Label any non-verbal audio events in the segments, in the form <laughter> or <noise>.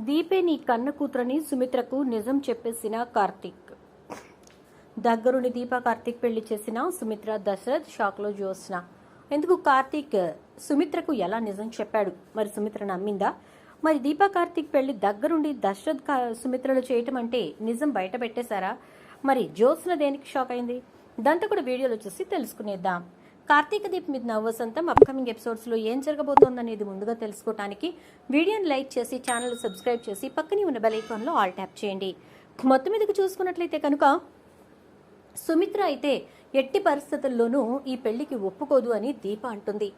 దీపే నీ కన్న కూతురని సుమిత్రకు నిజం చెప్పేసిన కార్తీక్. దగ్గరుని దీప కార్తీక్ పెళ్ళి చేసిన సుమిత్ర దశరథ్ షాక్లో జ్యోత్స్న ఎందుకు కార్తీక్ సుమిత్రకు ఎలా నిజం చెప్పాడు? మరి సుమిత్ర నమ్మిందా? మరి దీప కార్తీక్ పెళ్ళి దగ్గరుండి దశరథ్ కా- సుమిత్రలు చేయటం అంటే నిజం బయట పెట్టేశారా? మరి జ్యోత్స్న దేనికి షాక్ అయింది? దాంతో కూడా వీడియోలో చూసి తెలుసుకునేద్దాం. కార్తీక దీప్ మీద నవ్వసంతం అప్కమింగ్ ఎపిసోడ్స్లో ఏం జరగబోతోందనేది ముందుగా తెలుసుకోవడానికి వీడియోని లైక్ చేసి ఛానల్ సబ్స్క్రైబ్ చేసి పక్కనే ఉన్న బెల్ ఐకాన్లో ఆల్ ట్యాప్ చేయండి. మొత్తం మీదకి చూసుకున్నట్లయితే కనుక సుమిత్ర అయితే ఎట్టి పరిస్థితుల్లోనూ ఈ పెళ్ళికి ఒప్పుకోదు అని దీప అంటుంది.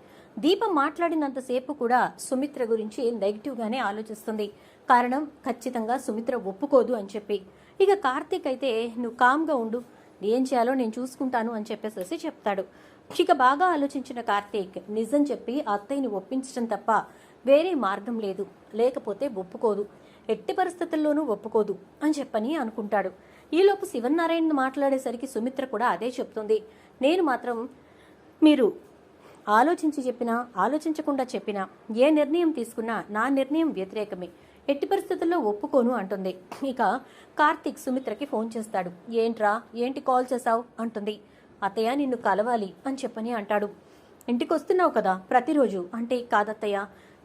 దీప మాట్లాడినంతసేపు కూడా సుమిత్ర గురించి నెగిటివ్గానే ఆలోచిస్తుంది. కారణం ఖచ్చితంగా సుమిత్ర ఒప్పుకోదు అని చెప్పి. ఇక కార్తీక్ అయితే నువ్వు కామ్గా ఉండు. ఏం చేయాలో నేను చూసుకుంటాను అని చెప్పేసేసి చెప్తాడు. ఇక బాగా ఆలోచించిన కార్తీక్ నిజం చెప్పి అత్తయ్యని ఒప్పించడం తప్ప వేరే మార్గం లేదు. లేకపోతే ఒప్పుకోదు. ఎట్టి పరిస్థితుల్లోనూ ఒప్పుకోదు అని చెప్పని అనుకుంటాడు. ఈలోపు శివనారాయణ మాట్లాడేసరికి సుమిత్ర కూడా అదే చెప్తుంది. నేను మాత్రం మీరు ఆలోచించి చెప్పినా ఆలోచించకుండా చెప్పినా ఏ నిర్ణయం తీసుకున్నా నా నిర్ణయం వ్యతిరేకమే. ఎట్టి పరిస్థితుల్లో ఒప్పుకోను అంటుంది. ఇక కార్తీక్ సుమిత్రకి ఫోన్ చేస్తాడు. ఏంట్రా? ఏంటి కాల్ చేశావు? అంటుంది. అత్తయ్య నిన్ను కలవాలి అని చెప్పని అంటాడు. ఇంటికి వస్తున్నావు కదా ప్రతిరోజు. అంటే కాదత్తయ్య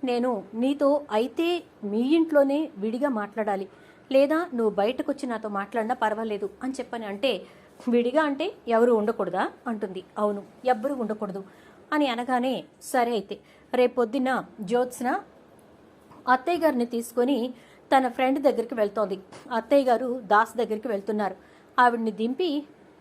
నేను నీతో అయితే మీ ఇంట్లోనే విడిగా మాట్లాడాలి. లేదా నువ్వు బయటకు వచ్చి నాతో మాట్లాడినా పర్వాలేదు అని చెప్పని అంటే విడిగా అంటే ఎవరు ఉండకూడదా? అంటుంది. అవును ఎవ్వరూ ఉండకూడదు అని అనగానే సరే అయితే రేపొద్దున జ్యోత్స్న అత్తయ్య గారిని తీసుకొని తన ఫ్రెండ్ దగ్గరికి వెళ్తోంది. అత్తయ్య గారు దాస్ దగ్గరికి వెళ్తున్నారు. ఆవిడ్ని దింపి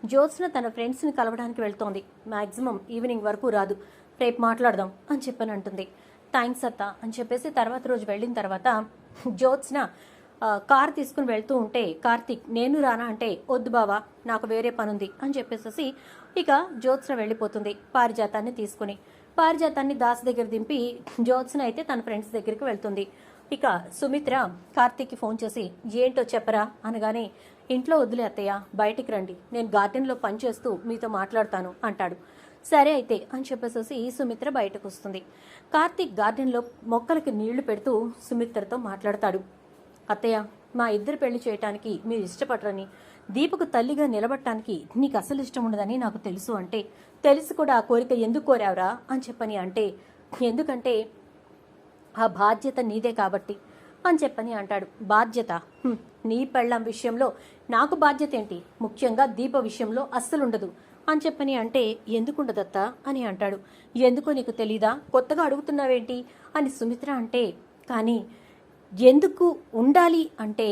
జ్యోత్స్న తన ఫ్రెండ్స్ని కలవడానికి వెళ్తోంది. మ్యాక్సిమం ఈవినింగ్ వరకు రాదు. రేపు మాట్లాడదాం అని చెప్పని అంటుంది థ్యాంక్స్ అత్త అని చెప్పేసి తర్వాత రోజు వెళ్ళిన తర్వాత జ్యోత్స్న కార్ తీసుకుని వెళ్తూ ఉంటే కార్తిక్ నేను రానా అంటే వద్దు బావా నాకు వేరే పనుంది అని చెప్పేసి ఇక జ్యోత్స్న వెళ్ళిపోతుంది పారిజాతాన్ని తీసుకుని. పారిజాతాన్ని దాస్ దగ్గర దింపి జ్యోత్స్న అయితే తన ఫ్రెండ్స్ దగ్గరికి వెళ్తుంది. ఇక సుమిత్ర కార్తీక్కి ఫోన్ చేసి ఏంటో చెప్పరా? అనగానే ఇంట్లో వదిలే అత్తయ్య బయటికి రండి. నేను గార్డెన్లో పనిచేస్తూ మీతో మాట్లాడతాను అంటాడు. సరే అయితే అని చెప్పేసి సుమిత్ర బయటకు వస్తుంది కార్తీక్ గార్డెన్లో మొక్కలకి నీళ్ళు పెడుతూ సుమిత్రతో మాట్లాడతాడు. అత్తయ్య మా ఇద్దరు పెళ్ళి చేయటానికి మీరు ఇష్టపడరని దీపకు తల్లిగా నిలబడటానికి నీకు అసలు ఇష్టం ఉండదని నాకు తెలుసు అంటే తెలిసి కూడా ఆ కోరిక ఎందుకు కోరావురా? అని చెప్పని అంటే ఎందుకంటే ఆ బాధ్యత నీదే కాబట్టి అని చెప్పని అంటాడు. బాధ్యత? నీ పెళ్ళం విషయంలో నాకు బాధ్యత ఏంటి? ముఖ్యంగా దీప విషయంలో అస్సలుండదు అని చెప్పని అంటే ఎందుకుండదత్తా అని అంటాడు. ఎందుకో నీకు తెలీదా? కొత్తగా అడుగుతున్నావేంటి? అని సుమిత్ర అంటే కానీ ఎందుకు ఉండాలి అంటే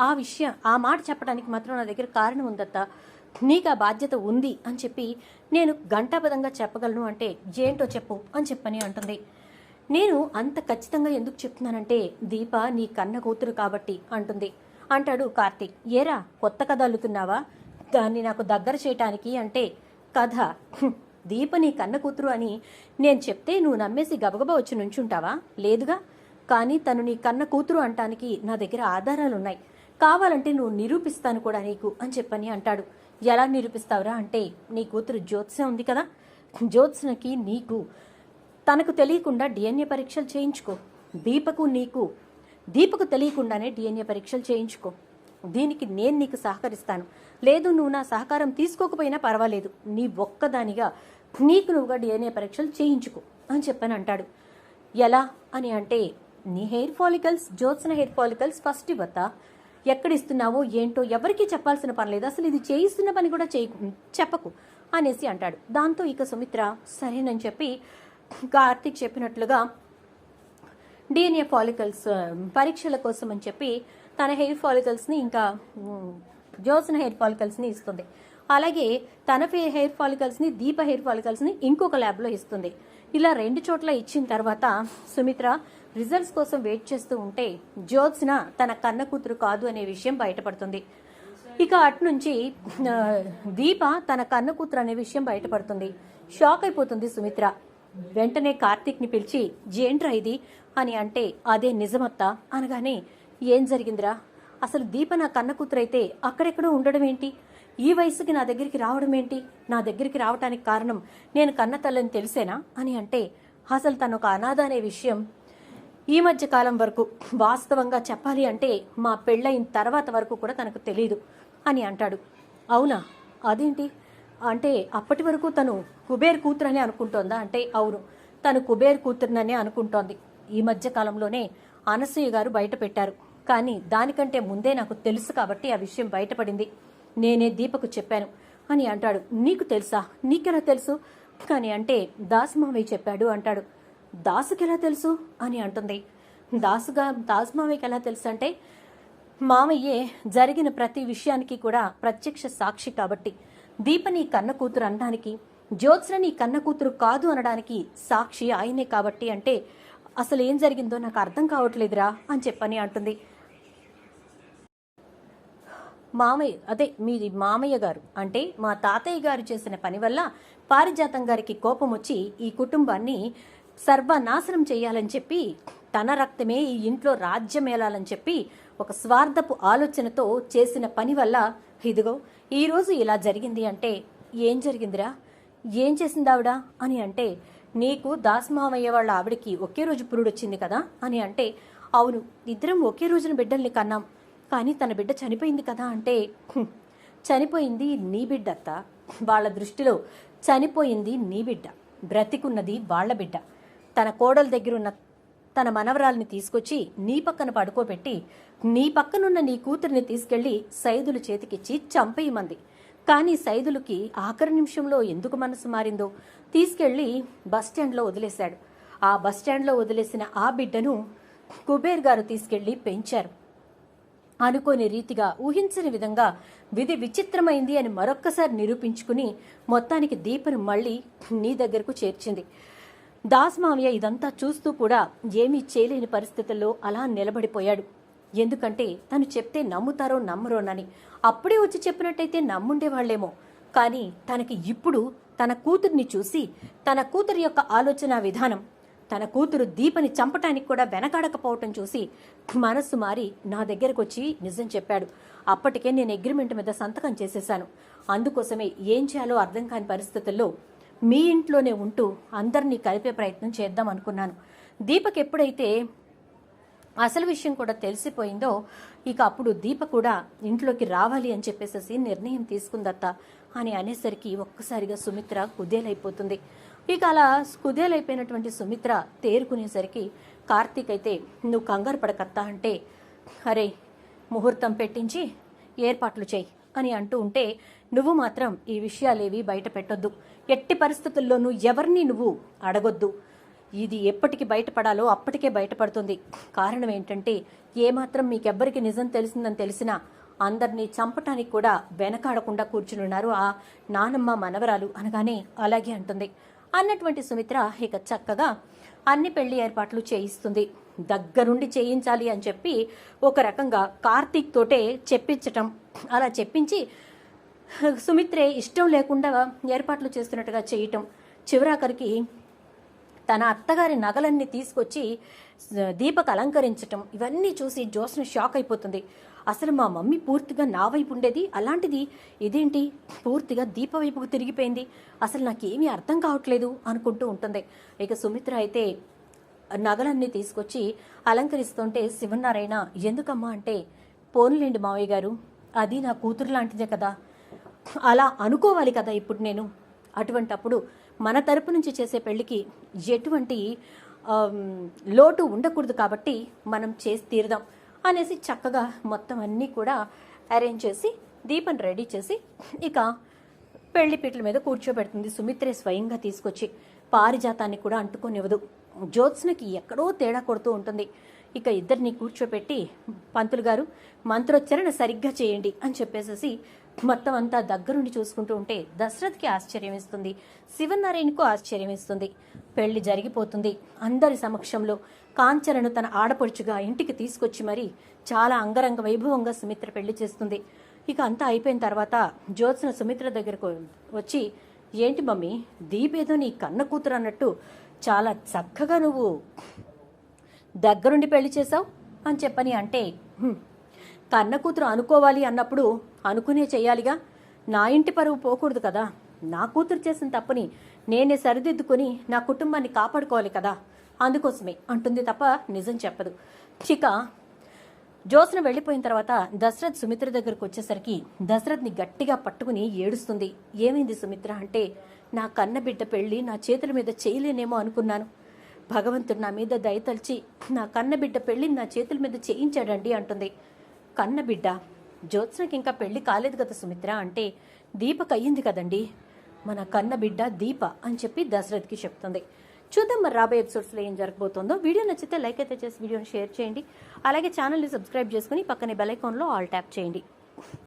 ఆ విషయం ఆ మాట చెప్పడానికి మాత్రం నా దగ్గర కారణం ఉందత్తా. నీకు ఆ బాధ్యత ఉంది అని చెప్పి నేను గంటాపదంగా చెప్పగలను అంటే ఏంటో చెప్పు అని చెప్పని అంటుంది. నేను అంత ఖచ్చితంగా ఎందుకు చెప్తున్నానంటే దీప నీ కన్న కూతురు కాబట్టి అంటుంది. అంటాడు కార్తీక్. ఏరా కొత్త కథ అల్లుతున్నావా? దాన్ని నాకు దగ్గర చేయటానికి అంటే కథ. దీప నీ కన్న కూతురు అని నేను చెప్తే నువ్వు నమ్మేసి గబగబా వచ్చి నుంచుంటావా? లేదుగా. కానీ తను నీ కన్న కూతురు అంటానికి నా దగ్గర ఆధారాలున్నాయి. కావాలంటే నువ్వు నిరూపిస్తాను కూడా నీకు అని చెప్పని అంటాడు. ఎలా నిరూపిస్తావురా అంటే నీ కూతురు జ్యోత్స్య ఉంది కదా. జ్యోత్స్నకి నీకు తనకు తెలియకుండా డిఎన్ఏ పరీక్షలు చేయించుకో. దీపకు నీకు దీపకు తెలియకుండానే డిఎన్ఏ పరీక్షలు చేయించుకో. దీనికి నేను నీకు సహకరిస్తాను. లేదు నువ్వు నా సహకారం తీసుకోకపోయినా పర్వాలేదు. నీ ఒక్కదానిగా నీకు నువ్వుగా డిఎన్ఏ పరీక్షలు చేయించుకో అని చెప్పని అంటాడు. ఎలా అని అంటే నీ hair follicles Jyotsna hair follicles first ఇవ్వతా ఎక్కడ ఇస్తున్నావో ఏంటో ఎవరికీ చెప్పాల్సిన పని లేదు. అసలు ఇది చేయిస్తున్న పని కూడా చేయకు చెప్పకు అనేసి అంటాడు. దాంతో ఇక సుమిత్ర సరేనని చెప్పి కార్తిక్ చెప్పినట్లుగా డిఎన్ఏ ఫాలికల్స్ పరీక్షల కోసం అని చెప్పి తన హెయిర్ ఫాలికల్స్ని ఇంకా జోసన్ జ్యోత్స్న హెయిర్ ఫాలికల్స్ని ఇస్తుంది. అలాగే తన ఫే- హెయిర్ ఫాలికల్స్ని దీప హెయిర్ ఫాలికల్స్ని ఇంకొక ల్యాబ్లో ఇస్తుంది. ఇలా రెండు చోట్ల ఇచ్చిన తర్వాత సుమిత్ర రిజల్ట్స్ కోసం వెయిట్ చేస్తూ ఉంటే జ్యోత్స్న తన కన్న కూతురు కాదు అనే విషయం బయటపడుతుంది. ఇక అట్నుంచి దీప తన కన్న కూతురు అనే విషయం బయటపడుతుంది. షాక్ అయిపోతుంది సుమిత్ర. వెంటనే కార్తీక్ని పిలిచి జేంట్రా ఇది? అని అంటే అదే నిజమత్తా అనగానే ఏం జరిగిందిరా? అసలు దీప నా కన్న కూతురైతే అక్కడెక్కడో ఉండడం ఏంటి ఈ వయసుకి నా దగ్గరికి రావడం ఏంటి నా దగ్గరికి రావటానికి కారణం నేను కన్న తల్లని తెలిసేనా? అని అంటే అసలు తను ఒక అనాథ అనే విషయం ఈ మధ్య కాలం వరకు వాస్తవంగా చెప్పాలి అంటే మా పెళ్ళయిన తర్వాత వరకు కూడా తనకు తెలియదు అని అంటాడు. అవునా? అదేంటి? అంటే అప్పటి వరకు తను కుబేర్ కూతురనే అనుకుంటోందా? అంటే అవును. తను కుబేర్ కూతురుననే అనుకుంటోంది. ఈ మధ్య కాలంలోనే అనసూయ గారు బయట పెట్టారు. కానీ దానికంటే ముందే నాకు తెలుసు కాబట్టి ఆ విషయం బయటపడింది. నేనే దీపకు చెప్పాను. అని అంటాడు. నీకు తెలుసా? నీకెలా తెలుసు? కానీ అంటే దాసుమావయ్య చెప్పాడు అంటాడు. దాసుకెలా తెలుసు? అని అంటుంది. దాసుగా దాసుమావయ్యకి ఎలా తెలుసు అంటే మామయ్యే జరిగిన ప్రతి విషయానికి కూడా ప్రత్యక్ష సాక్షి కాబట్టి. దీప నీ కన్న కూతురు అనడానికి జ్యోత్స్న నీ కన్న కూతురు కాదు అనడానికి సాక్షి ఆయనే కాబట్టి అంటే అసలు ఏం జరిగిందో నాకు అర్థం కావట్లేదురా అని చెప్పని అంటుంది. మామయ్య అదే మీది మామయ్య గారు అంటే మా తాతయ్య గారు చేసిన పని వల్ల పారిజాతం గారికి కోపం వచ్చి ఈ కుటుంబాన్ని సర్వనాశనం చేయాలని చెప్పి తన రక్తమే ఈ ఇంట్లో రాజ్యమేలాలని చెప్పి ఒక స్వార్థపు ఆలోచనతో చేసిన పని వల్ల ఇదిగో ఈరోజు ఇలా జరిగింది అంటే ఏం జరిగిందిరా? ఏం చేసింది ఆవిడ? అని అంటే నీకు దాసమామయ్య వాళ్ళ ఆవిడకి ఒకే రోజు పురుడొచ్చింది కదా? అని అంటే అవును ఇద్దరం ఒకే రోజున బిడ్డల్ని కన్నాం. కానీ తన బిడ్డ చనిపోయింది కదా అంటే చనిపోయింది నీ బిడ్డత్త? వాళ్ళ దృష్టిలో చనిపోయింది నీ బిడ్డ. బ్రతికున్నది వాళ్ళ బిడ్డ. తన కోడల దగ్గరున్న తన మనవరాల్ని తీసుకొచ్చి నీ పక్కన పడుకోబెట్టి నీ పక్కనున్న నీ కూతురిని తీసుకెళ్ళి సైదులు చేతికిచ్చి చంపేయమంది. కానీ సైదులకి ఆఖరి నిమిషంలో ఎందుకు మనసు మారిందో తీసుకెళ్ళి బస్టాండ్లో వదిలేశాడు. ఆ బస్టాండ్లో వదిలేసిన ఆ బిడ్డను కుబేర్ గారు తీసుకెళ్ళి పెంచారు. అనుకోని రీతిగా ఊహించని విధంగా విధి విచిత్రమైంది అని మరొక్కసారి నిరూపించుకుని మొత్తానికి దీపను మళ్ళీ నీ దగ్గరకు చేర్చింది. దాస్ మావయ్య ఇదంతా చూస్తూ కూడా ఏమీ చేయలేని పరిస్థితుల్లో అలా నిలబడిపోయాడు. ఎందుకంటే తను చెప్తే నమ్ముతారో నమ్మరోనని. అప్పుడే వచ్చి చెప్పినట్టయితే నమ్ముండేవాళ్ళేమో. కానీ తనకి ఇప్పుడు తన కూతుర్ని చూసి తన కూతురి యొక్క ఆలోచన విధానం తన కూతురు దీపని చంపటానికి కూడా వెనకాడకపోవటం చూసి మనస్సు మారి నా దగ్గరకు వచ్చి నిజం చెప్పాడు. అప్పటికే నేను అగ్రిమెంట్ మీద సంతకం చేసేశాను. అందుకోసమే ఏం చేయాలో అర్థం కాని పరిస్థితుల్లో మీ ఇంట్లోనే ఉంటూ అందరినీ కలిపే ప్రయత్నం చేద్దాం అనుకున్నాను. దీపక్ ఎప్పుడైతే అసలు విషయం కూడా తెలిసిపోయిందో ఇక అప్పుడు దీప కూడా ఇంట్లోకి రావాలి అని చెప్పేసేసి నిర్ణయం తీసుకుందత్త అని అనేసరికి ఒక్కసారిగా సుమిత్ర కుదేలైపోతుంది. ఇక అలా కుదేలైపోయినటువంటి సుమిత్ర తేరుకునేసరికి కార్తీక్ అయితే నువ్వు కంగారు పడకత్తా అంటే అరే ముహూర్తం పెట్టించి ఏర్పాట్లు చేయి అని అంటూ ఉంటే నువ్వు మాత్రం ఈ విషయాలేవి బయట పెట్టొద్దు. ఎట్టి పరిస్థితుల్లోనూ ఎవరిని నువ్వు అడగొద్దు. ఇది ఎప్పటికి బయటపడాలో అప్పటికే బయటపడుతుంది. కారణం ఏంటంటే ఏమాత్రం మీకెవ్వరికి నిజం తెలిసిందని తెలిసినా అందరినీ చంపటానికి కూడా వెనకాడకుండా కూర్చునున్నారు ఆ నానమ్మ మనవరాలు అనగానే అలాగే అంటుంది. అన్నటువంటి సుమిత్ర ఇక చక్కగా అన్ని పెళ్ళి ఏర్పాట్లు చేయిస్తుంది. దగ్గరుండి చేయించాలి అని చెప్పి ఒక రకంగా కార్తీక్ తోటే చెప్పించటం. అలా చెప్పించి <laughs> సుమిత్రే ఇష్టం లేకుండా ఏర్పాట్లు చేస్తున్నట్టుగా చేయటం చివరాఖరికి తన అత్తగారి నగలన్నీ తీసుకొచ్చి దీపక్ అలంకరించటం ఇవన్నీ చూసి జోస్న షాక్ అయిపోతుంది. అసలు మా మమ్మీ పూర్తిగా నా వైపు ఉండేది? అలాంటిది ఇదేంటి? పూర్తిగా దీప వైపుకు తిరిగిపోయింది. అసలు నాకేమీ అర్థం కావట్లేదు అనుకుంటూ ఉంటుంది. ఇక సుమిత్ర అయితే నగలన్నీ తీసుకొచ్చి అలంకరిస్తుంటే శివనారాయణ ఎందుకమ్మా అంటే పోన్లేండి మావయ్య గారు అది నా కూతురు లాంటిదే కదా అలా అనుకోవాలి కదా ఇప్పుడు నేను. అటువంటప్పుడు మన తరపు నుంచి చేసే పెళ్ళికి ఎటువంటి లోటు ఉండకూడదు కాబట్టి మనం చేసి తీరుదాం అనేసి చక్కగా మొత్తం అన్నీ కూడా అరేంజ్ చేసి దీపం రెడీ చేసి ఇక పెళ్ళి పీటల మీద కూర్చోబెడుతుంది. సుమిత్రే స్వయంగా తీసుకొచ్చి పారిజాతాన్ని కూడా అంటుకోనివ్వదు. జ్యోత్స్నకి ఎక్కడో తేడా కొడుతూ ఉంటుంది. ఇక ఇద్దరిని కూర్చోపెట్టి పంతులు గారు మంత్రోచ్చరణ సరిగ్గా చేయండి అని చెప్పేసేసి మొత్తం అంతా దగ్గరుండి చూసుకుంటూ ఉంటే దశరథ్కి ఆశ్చర్యం ఇస్తుంది శివనారాయణకు ఆశ్చర్యం ఇస్తుంది పెళ్ళి జరిగిపోతుంది. అందరి సమక్షంలో కాంచనను తన ఆడపడుచుగా ఇంటికి తీసుకొచ్చి మరి చాలా అంగరంగ వైభవంగా సుమిత్ర పెళ్ళి చేస్తుంది. ఇక అంతా అయిపోయిన తర్వాత జ్యోత్స్న సుమిత్ర దగ్గరకు వచ్చి ఏంటి మమ్మీ దీపేదో నీ కన్న కూతురు అన్నట్టు చాలా చక్కగా నువ్వు దగ్గరుండి పెళ్ళి చేశావు? అని చెప్పని అంటే కన్న కూతురు అనుకోవాలి అన్నప్పుడు అనుకునే చెయ్యాలిగా. నా ఇంటి పరువు పోకూడదు కదా. నా కూతురు చేసిన తప్పుని నేనే సరిదిద్దుకొని నా కుటుంబాన్ని కాపాడుకోవాలి కదా. అందుకోసమే అంటుంది తప్ప నిజం చెప్పదు. చిక జ్యోత్స్న వెళ్ళిపోయిన తర్వాత దశరథ్ సుమిత్ర దగ్గరకు వచ్చేసరికి దశరథ్ని గట్టిగా పట్టుకుని ఏడుస్తుంది. ఏమైంది సుమిత్ర అంటే నా కన్న బిడ్డ పెళ్ళి నా చేతుల మీద చేయలేనేమో అనుకున్నాను. భగవంతుడు నా మీద దయతలిచి నా కన్న బిడ్డ పెళ్ళి నా చేతుల మీద చేయించాడండి అంటుంది. కన్నబిడ్డ జ్యోత్స్నకి ఇంకా పెళ్ళి కాలేదు కదా సుమిత్ర అంటే దీపక్ అయ్యింది కదండి. మన కన్నబిడ్డ దీప అని చెప్పి దశరథ్కి చెప్తుంది. చూద్దాం మరి రాబోయే ఎపిసోడ్స్లో ఏం జరగబోతుందో. వీడియో నచ్చితే లైక్ అయితే చేసి వీడియోని షేర్ చేయండి. అలాగే ఛానల్ని సబ్స్క్రైబ్ చేసుకుని పక్కనే బెల్ ఐకాన్లో ఆల్ ట్యాప్ చేయండి.